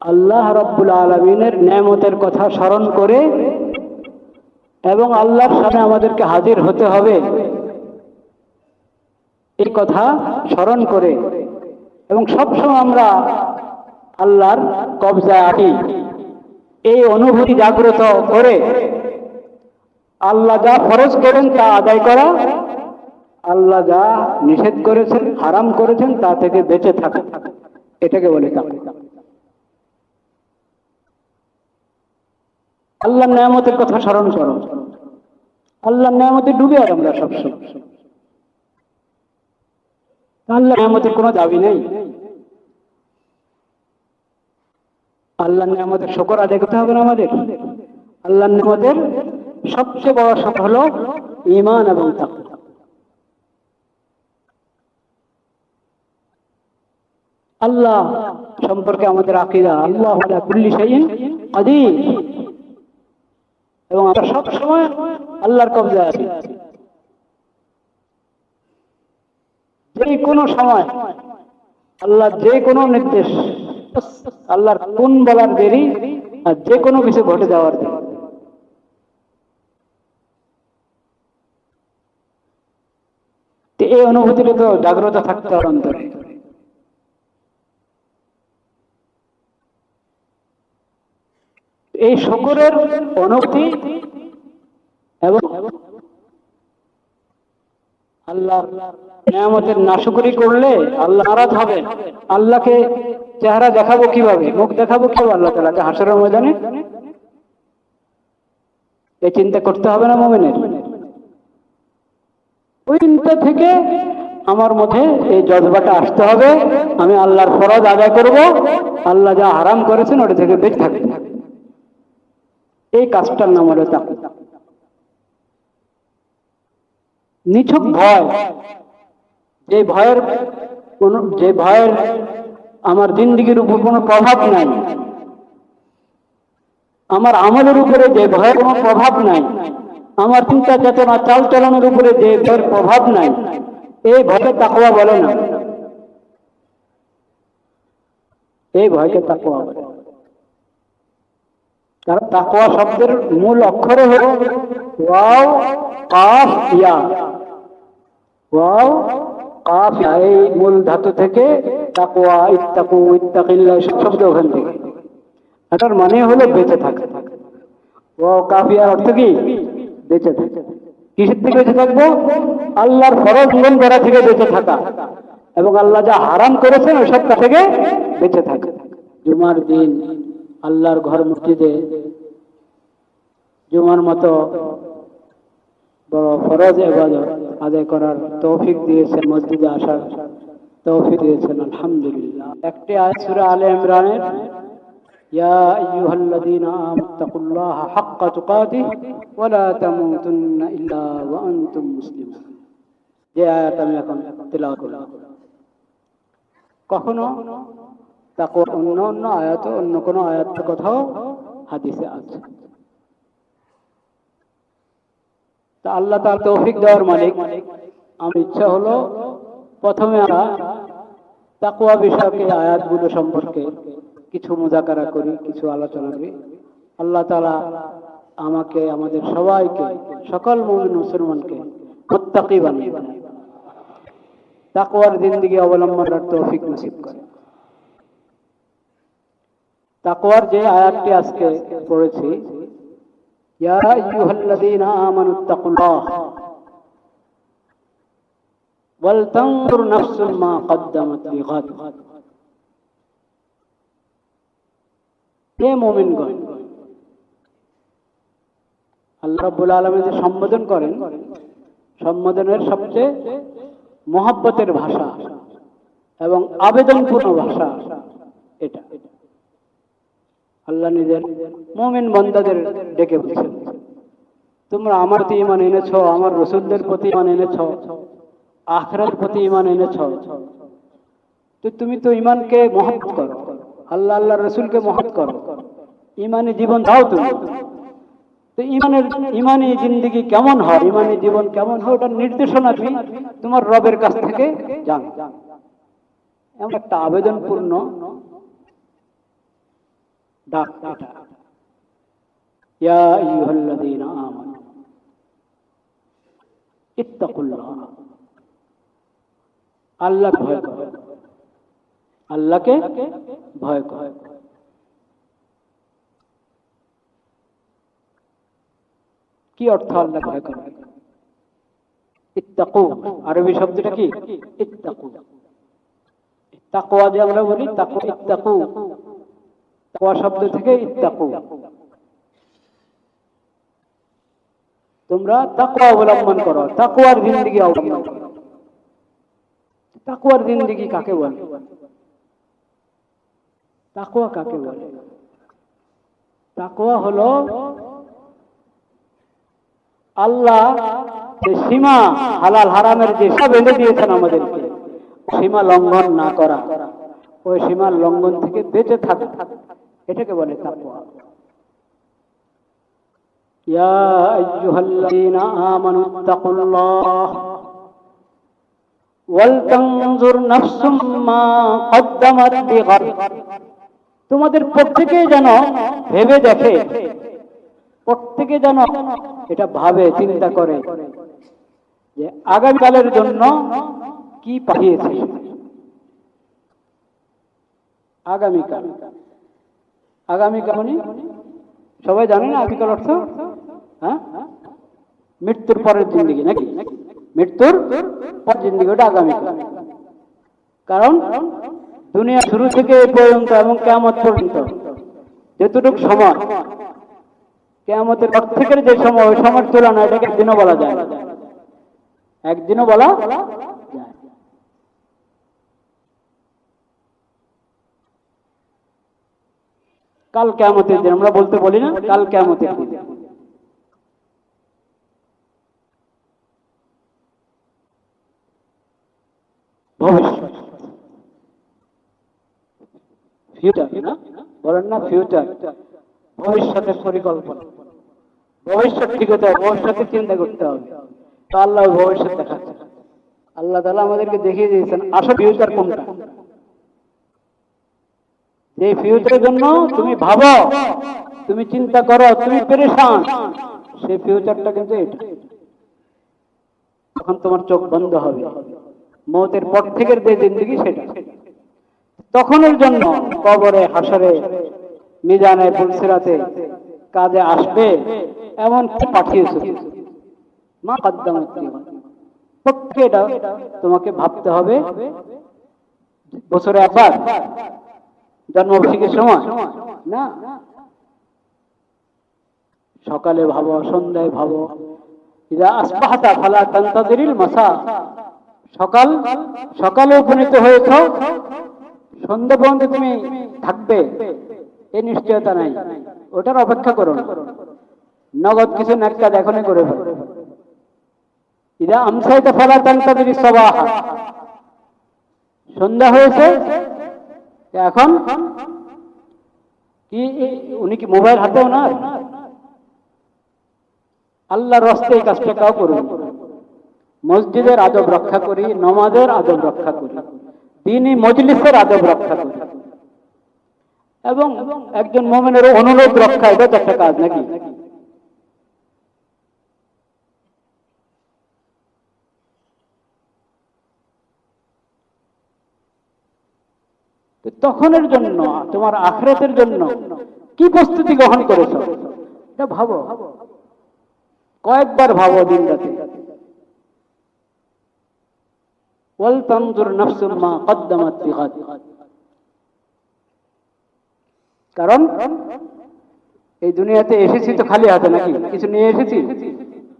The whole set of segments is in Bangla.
আল্লাহ রব্বুল আলমিনের নেমতের কথা স্মরণ করে এবং আল্লাহর সামনে আমাদেরকে হাজির হতে হবে। এই কথা স্মরণ করে এবং সবসময় আমরা আল্লাহর কবজায় আছি এই অনুভূতি জাগ্রত করে আল্লাহ যা ফরজ করেন তা আদায় করা, আল্লাহ যা নিষেধ করেছেন, হারাম করেছেন তা থেকে বেঁচে থাকা। এটাকে বলে তাকওয়া। আল্লাহ নিয়ামতের কথা স্মরণ করো। আল্লাহ নিয়ামতে ডুবে আর আমরা সবসময় আল্লাহ নিয়ামতের কোনো দাবি নেই। আল্লাহ নিয়ামতের শকর আদায় করতে হবে না আমাদের। আল্লাহ নিয়ামতের সবচেয়ে বড় হলো ইমান এবং আল্লাহ সম্পর্কে আমাদের আকিদা আল্লাহ আলা কুল্লি কাদির। এবং আমরা সব সময় আল্লাহর কবজায় আছি। যে কোনো সময় আল্লাহ যে কোনো নির্দেশ, আল্লাহর কোন বলার দেরি আর যে কোনো কিছু ঘটে যাওয়ার দেরি। এই অনুভূতিটা তো জাগ্রত থাকতে হবে অন্তরে। এই শকরের অনুভূতি এবং আল্লাহ নিয়ামতের নাশকরি করলে আল্লাহ নারাজ হবে। আল্লাহকে চেহারা দেখাবো কীভাবে, মুখ দেখাবো কীভাবে আল্লাহ তালাকে হাসরের ময়দানে? এই চিন্তা করতে হবে না মোমেনের। ওই চিন্তা থেকে আমার মধ্যে এই জজবাটা আসতে হবে। আমি আল্লাহর ফরজ আদায় করব। আল্লাহ যা হারাম করেছেন ওটা থেকে বেঁচে থাকবে এই কাজটার নাম হলো তাকওয়া নিছক ভয়, যে ভয়ের কোন, যে ভয়ের আমার জিন্দিগির উপর কোনো প্রভাব নাই, আমার আমলের উপরে যে ভয়ের কোনো প্রভাব নাই, আমার চিন্তা চেতনা, চাল চলনের উপরে যে ভয়ের প্রভাব নাই, এই ভয়কে তাকওয়া বলে না। এই ভয়কে তাকওয়া বলে। কারণ তাকওয়া শব্দের মূল অক্ষরে হল ওয়াও কাফ ইয়া। ওয়াও কাফ ইয়া, এই মূল ধাতু থেকে তাকওয়া, ইত্তাকু ইত্তাকিল্লাহ সব শব্দ ওখান থেকে। এটার মানে হলো বেঁচে থাকা। ওয়াও কাফ ইয়ার অর্থ কি? বেঁচে কিসের থেকে বেঁচে থাকব? আল্লাহর ফরজ জীবন করা থেকে বেঁচে থাকা। এবং আল্লাহ যা হারাম করেছেন ওই সব থেকে বেঁচে থাকা। জুমার দিন আল্লাহর ঘর মসজিদে জুমার মতো বড় ফরজ এবাদত আদায় করার তৌফিক দিয়েছেন মসজিদে আসার তৌফিক দিয়েছেন, আলহামদুলিল্লাহ। একটি আয়াত সূরা আলে ইমরানের কখনো তাকওয়ার অন্য অন্য আয়াত, অন্য কোন আয়াতের কথাও হাদিসে আছে। তা আল্লাহ তার তৌফিক দেওয়ার মালিক। আমার ইচ্ছা হলো প্রথমে আমরা তাকওয়া বিষয়ক এই আয়াতগুলো সম্পর্কে কিছু মোজাকারা করি, কিছু আলোচনা করি। আল্লাহ তালা আমাকে, আমাদের সবাইকে, সকল মুমিন মুসলমানকে মুত্তাকি বানিয়ে দেন। তাকওয়ার জিন্দেগি অবলম্বনের তৌফিক নসিব করে তাকওয়ার যে আয়াতটি আজকে পড়েছি, ইয়া আইয়ুহাল্লাযীনা ওয়াল নাফসুম মা কদ্দামাত লিগাদ হে মুমিনগণ, আল্লাহ রাব্বুল আলামিন যে সম্বোধন করেন, সম্বোধনের সবচেয়ে মহব্বতের ভাষা এবং আবেদনপূর্ণ ভাষা এটা। আল্লাহ নিজের মোমিন বন্দাদের ডেকে বলছেন। তোমরা আমার প্রতি ইমান এনেছ, আমার রসুলদের প্রতি ইমান এনেছ আখরার প্রতি ইমান এনেছ। তো তুমি তো ইমানকে মহব্বত করো, আল্লাহ আল্লাহ রসুলকে মহব্বত করো। ইমানে জীবন দাও তুমি। তো ইমানের ইমানি জিন্দগি কেমন হয় ইমানি জীবন কেমন হয়, ওটার নির্দেশনা তুমি তোমার রবের কাছ থেকে জান। এমন একটা আবেদনপূর্ণ ডাক এটা ইয়া আইয়ুহাল্লাযীনা আমানু, ইত্তাকুল্লাহ। আল্লাহ ভয় করো। আল্লাহকে ভয় কি অর্থ আল্লাহ ভয় করে ইত্তাকু, আরবি শব্দটা কি? ইত্তাকু। তাকওয়া যে আমরা বলি তাকু ইত্তাকু। তাকওয়া শব্দ থেকে ইত্তাকু। তোমরা তাকওয়া অবলম্বন করো, তাকওয়ার জিন্দেগি অবলম্বন করো। তাকওয়ার জিন্দেগি কাকে বলে? তাকওয়া কাকে বলে? তাকওয়া হলো আল্লাহ যে সীমা হালাল হারামের যে সব বেঁধে দিয়েছেন আমাদেরকে, সীমা লঙ্ঘন না করা। ওই সীমার লঙ্ঘন থেকে বেঁচে থাকা। এটাকে বলে ইয়া আইয়ুহাল্লাযীনা আমানু তাকুল্লাহ নাফসুম মা কদ্দামাত লিগাদ তোমাদের প্রত্যেকেই যেন ভেবে দেখে, প্রত্যেকে যেন এটা ভাবে, চিন্তা করে যে আগামীকালের জন্য কি পাঠিয়েছে। আগামীকাল। আগামীকাল মানে সবাই জানে না আগামীকাল অর্থ? হ্যাঁ? মৃত্যুর পরের জিন্দিগি নাকি? মৃত্যুর পর জিন্দিগি, ওটা আগামীকাল কারণ দুনিয়া শুরু থেকে এ পর্যন্ত এবং কেমন পর্যন্ত যেটুকু সময়, কেয়ামতের থেকে যে সময়, ওই সময়ের তুলনা এটাকে একদিনও বলা যায় একদিনও বলা যায় কাল কেয়ামতের দিন, আমরা বলতে বলি না, কাল কেয়ামতের দিন। পরিকল্পনা। ভবিষ্যৎ ঠিক হবে ভবিষ্যতের চিন্তা করতে হবে। আল্লাহ ভবিষ্যৎ আল্লাহ আমাদেরকে দেখিয়ে দিয়েছেন, আসল ফিউচার কোনটা? যে ফিউচারের জন্য তুমি ভাবো, তুমি চিন্তা করো, তুমি পেরেশান। সেই ফিউচারটা কিন্তু এটা। তখন তোমার চোখ বন্ধ হবে। মৌতের পর থেকে যে জিন্দগি সেটা। তখনের জন্য কবরে হাসরে মিজানে পুলসিরাতে কাজে আসবে এমন কি পাঠিয়েছে? মা কাদ্দামাত প্রত্যেকে এটা তোমাকে ভাবতে হবে। বছরে একবার জন্মবার্ষিকীর সময়? না। সকালে ভাবো, সন্ধ্যায় ভাবো। সকাল, সকালে উপনীত হয়েছ। পর্যন্ত তুমি থাকবে। এ নিশ্চয়তা নাই। ওটার অপেক্ষা করো নগদ কিছু নেক কাজ এখনই করে ফেলো। আমসাইতে ফলা সবাহা। সন্ধ্যা হয়েছে। এখন কি উনি কি মোবাইল হাতে ওনার? আল্লাহর রস্তে এই কাজটা কাও করুন মসজিদের আদব রক্ষা করি, নমাজের আদব রক্ষা করি, দিনই মজলিসের আদব রক্ষা করি। এবং একজন মোমেনের অনুরোধ রক্ষা, এটা তো একটা কাজ নাকি তো তখনের জন্য, তোমার আখরাতের জন্য কি প্রস্তুতি গ্রহণ করেছ? এটা ভাবো। কয়েকবার ভাবো দিন রাতে কারণ, এই দুনিয়াতে এসেছি তো খালি হাতে নাকি? কিছু নিয়ে এসেছি?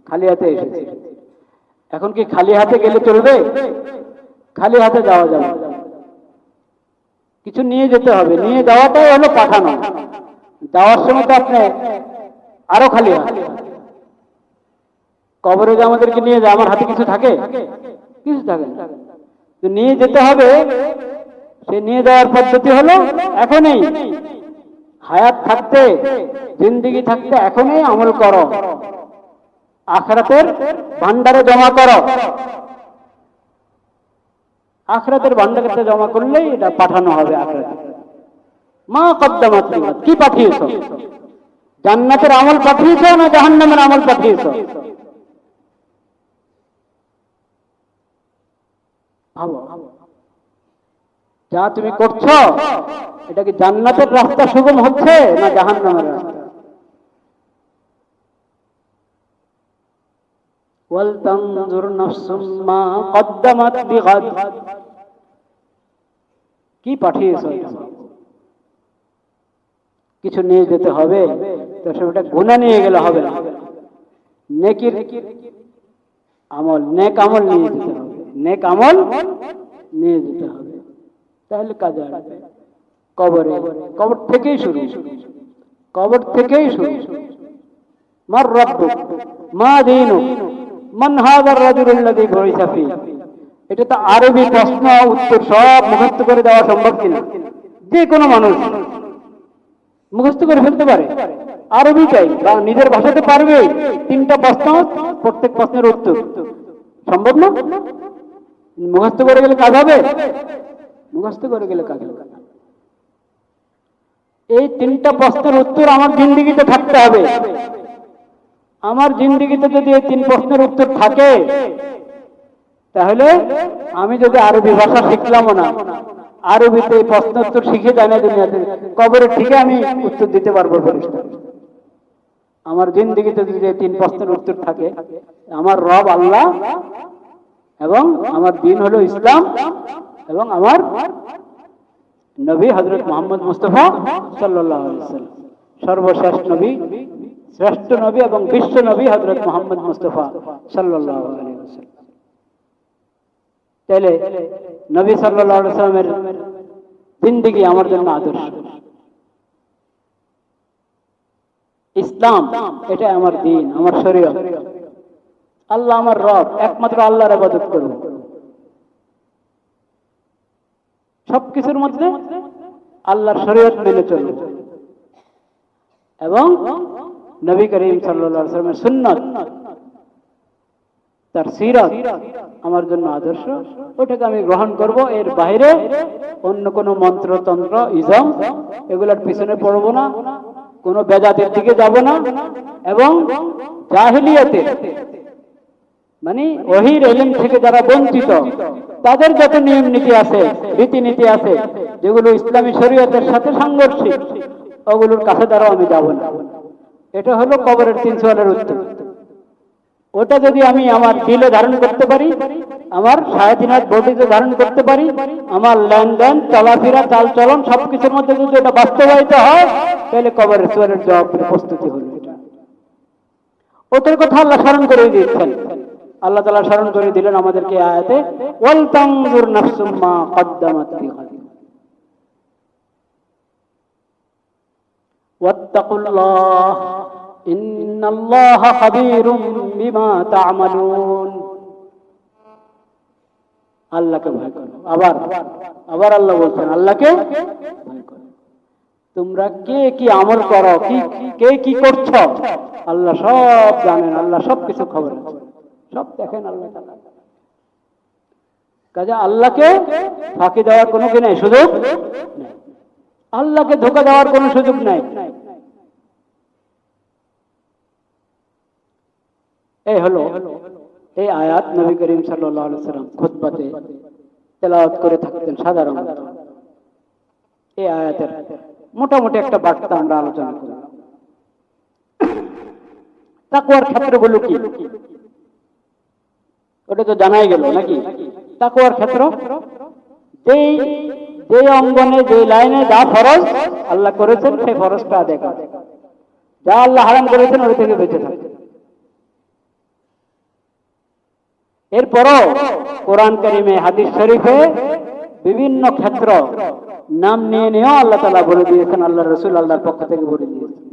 খালি হাতে এসেছি। এখন কি খালি হাতে গেলে চলবে? খালি হাতে যাওয়া যাবে। কিছু নিয়ে যেতে হবে। নিয়ে যাওয়াটাই হলো পাঠানো। যাওয়ার সময় তো আপনি আরও খালি কবরে যে আমাদেরকে নিয়ে যায়, আমার হাতে কিছু থাকে? কিছু থাকে নিয়ে যেতে হবে। সে নিয়ে যাওয়ার পদ্ধতি হলো এখনই। হায়াত থাকতে, জিন্দিগি থাকতে এখনই আমল করো। আখরাতের ভান্ডারে জমা করো। আখরাতের ভান্ডারে জমা করলেই এটা পাঠানো হবে আখরাতে মা কদ্দামাত। কি পাঠিয়েছো জান্নাতের আমল পাঠিয়েছো না জাহান্নামের আমল পাঠিয়েছো যা তুমি করছ, এটা কি জান্নাতের রাস্তা সুগম হচ্ছে না জাহান্নামের রাস্তা ওয়ালতানজুর নাফসুম মা কদ্দামাত লিগাদ। কি পাঠিয়েছো? কিছু নিয়ে যেতে হবে? তো সেটা গুণা নিয়ে গেলে হবে না। নেকির আমল নিয়ে যেতে হবে। নিয়ে যেতে হবে। তাহলে কবরে, কবর থেকেই শুরু। কবর থেকেই শুরু। মার রব্বু মা দিনু মান হাদার রাজুলুল্লাযী এটা তো আরবি প্রশ্ন, উত্তর সব মুখস্থ করে দেওয়া সম্ভব কিনা? যে কোনো মানুষ মুখস্থ করে ফেলতে পারে। আরবি চাই, বা নিজের ভাষাতে পারবে তিনটা প্রশ্ন, প্রত্যেক প্রশ্নের উত্তর। সম্ভব না? মুখস্থ করে গেলে কাজ হবে? মুখস্থ করে গেলে কাজ হবে। এই তিনটা প্রশ্নের উত্তর আমার জিন্দিগিতে থাকতে হবে। আমার জিন্দিগিতে যদি এই তিন প্রশ্নের উত্তর থাকে তাহলে আমি যদি আরবি ভাষা শিখলামও না, আরবিতে প্রশ্ন উত্তর শিখে যায় না দুনিয়াতে কবরে ঠিকই আমি উত্তর দিতে পারব পরিষ্কার আমার জিন্দিগিতে এই তিন প্রশ্নের উত্তর থাকে, আমার রব আল্লাহ এবং আমার দিন হলো ইসলাম এবং আমার নবী হজরত মোহাম্মদ মুস্তফা সাল্লাহ সর্বশেষ নবী, শ্রেষ্ঠ নবী এবং বিশ্ব নবী হজরত মোহাম্মদ মুস্তফা সাল্লাহ তাহলে নবী সাল্লাহ সাল্লামের জিন্দিগি আমার জন্য আদর্শ। ইসলাম এটা আমার দিন, আমার শরীয়ত। আল্লাহ আমার রব, একমাত্র আল্লাহর আবাদত করব সবকিছুর মধ্যে আল্লাহর শরীয়ত মেনে চলব এবং নবী করিম আলাইহি সাল্লামের সুন্নাত তার সিরাত আমার জন্য আদর্শ। ওটাকে আমি গ্রহণ করব। এর বাইরে অন্য কোনো মন্ত্রতন্ত্র, ইজম এগুলোর পিছনে পড়ব না। কোনো বেদাতের দিকে যাব না। এবং জাহিলিয়াতে মানে ওহির এলিম থেকে যারা বঞ্চিত, তাদের যত নিয়ম নীতি আছে, রীতিনীতি আছে, যেগুলো ইসলামী শরীয়তের সাথে সাংঘর্ষিক, ওগুলোর কাছে দ্বারাও আমি যাব না। এটা হলো কবরের তিন সোয়ালের উত্তর। ওটা যদি আমি আমার দিলে ধারণ করতে পারি, আমার সাড়ে তিন হাত ভোটে ধারণ করতে পারি, আমার লেনদেন, চলাফেরা, চালচলন সবকিছুর মধ্যে যদি এটা বাস্তবায়িত হয়, তাহলে কবরের সোয়ারের জবাব প্রস্তুতি হল এটা। ওদের কথা আল্লাহ স্মরণ করে দিয়েছেন। আল্লাহ তালা স্মরণ করে দিলেন আমাদেরকে আয়াতে ওয়াল নাফসুম্মা কদ্দামাত ওয়াত্তাকুল্লাহ। إن الله خبير بما تعملون আল্লাহকে ভয় করো আবার আবার আল্লাহ বলছেন আল্লাহকে ভয় করো তোমরা কে কি আমল করো কি কে কি করছো আল্লাহ সব জানেন আল্লাহ সব কিছু খবর আছে সব দেখেন আল্লাহ তাআলা। কাজে আল্লাহকে ফাঁকি দেওয়ার কোনো কি নাই সুযোগ নেই। আল্লাহকে ধোকা দেওয়ার কোনো সুযোগ নাই এই হলো এই আয়াত নবী করিম সাল্লাম খুতবাতে তেলাওয়াত করে থাকতেন সাধারণত এই আয়াতের মোটামুটি একটা বার্তা আমরা আলোচনা করব তাকওয়ার ক্ষেত্রগুলো কি? ওটা তো জানাই গেল নাকি? তাকওয়ার ক্ষেত্র? যেই যে অঙ্গনে যে লাইনে যা ফরজ, আল্লাহ করেছেন, সেই ফরজটা করে। যা আল্লাহ হারাম করেছেন, ওই থেকে বেঁচে থাকে এরপরও কোরআন করিমে, হাদিস শরীফে বিভিন্ন ক্ষেত্র নাম নিয়ে নিয়েও আল্লাহ তালা বলে দিয়েছেন আল্লাহ রসুল আল্লাহর পক্ষ থেকে বলে দিয়েছেন।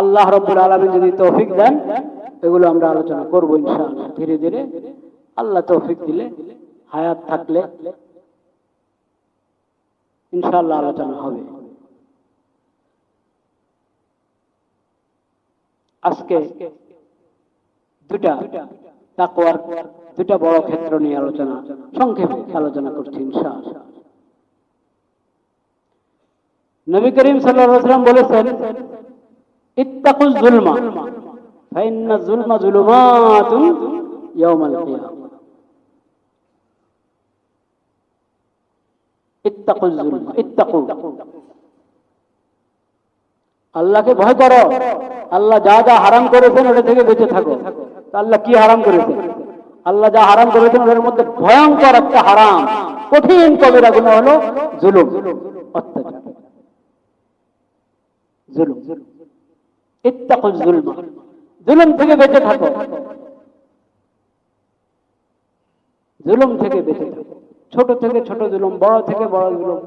আল্লাহ রব্বুল আলমী যদি তৌফিক দেন, এগুলো আমরা আলোচনা করব ইনশাআল্লাহ। ধীরে ধীরে আল্লাহ তৌফিক দিলে হায়াত থাকলে ইনশাআল্লাহ আলোচনা হবে। আজকে দুটা তাকওয়ার দুটা বড় ক্ষেত্র নিয়ে আলোচনা, সংক্ষেপে আলোচনা করছি নবী করিম বলেছেন ফাইন্না আল্লাহকে ভয় করো। আল্লাহ যা যা হারাম করেছেন ওটা থেকে বেঁচে থাকো। আল্লাহ কি হারাম করেছেন আল্লাহ যা হারাম করেছেন ওটার মধ্যে ভয়ঙ্কর একটা হারাম, কঠিন কবিরা গুণ হলো জুলুম জুলুম। থেকে বেঁচে থাকো। জুলুম থেকে বেঁচে থাকো। ছোট থেকে ছোট জুলুম, বড় থেকে বড় জুলুম।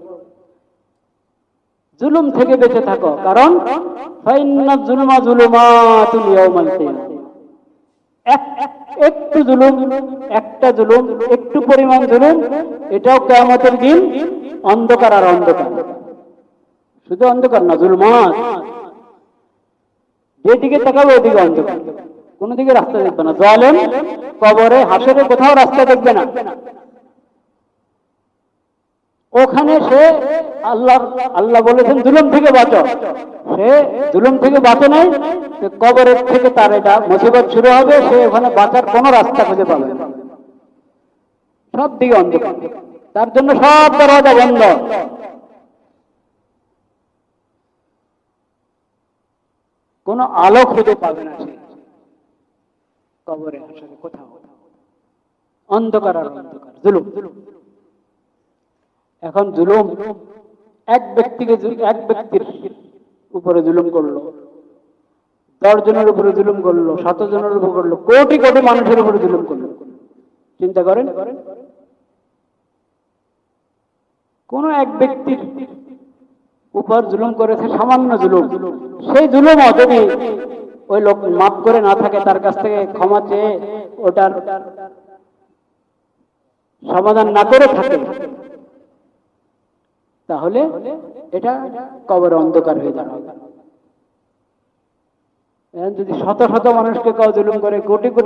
জুলুম থেকে বেঁচে থাকো। কারণ জুলুমা জুলমা এক- একটু জুলুম, একটা জুলুম, একটু পরিমাণ জুলুম, এটাও কেয়ামতের দিন অন্ধকার আর অন্ধকার। শুধু অন্ধকার না জুলমাস যেদিকে তাকাবে ওদিকে অন্ধকার। কোনদিকে রাস্তা দেখবে না। জলেন কবরে, হাসরে কোথাও রাস্তা দেখবে না। ওখানে সে আল্লাহ আল্লাহ বলেছেন জুলুম থেকে বাঁচো। সে জুলুম থেকে বাঁচে নাই কবরের থেকে তার এটা মুসিবত শুরু হবে, সে ওখানে বাঁচার কোনো রাস্তা খুঁজে পাবে। সব দিকে অন্ধকার। তার জন্য সব দরজা বন্ধ। কোনো আলো খুঁজে পাবে না সে। কবরে আসলে কোথাও। অন্ধকার আর অন্ধকার। জুলুম। এখন জুলুম এক ব্যক্তিকে এক ব্যক্তির উপরে জুলুম করল দশ জনের উপরে জুলুম করল শত জনের উপর করল, কোটি কোটি মানুষের উপরে জুলুম করল, চিন্তা করেন? কোন এক ব্যক্তির উপর জুলুম করেছে সামান্য জুলুম, সেই জুলুমও যদি ওই লোক মাফ করে না থাকে, তার কাছ থেকে ক্ষমা চেয়ে ওটার সমাধান না করে থাকে তাহলে এটা কবর অন্ধকার হয়ে দাঁড়াবে। যদি শত শত মানুষকে কাউ জুলুম করে কোটি কোটি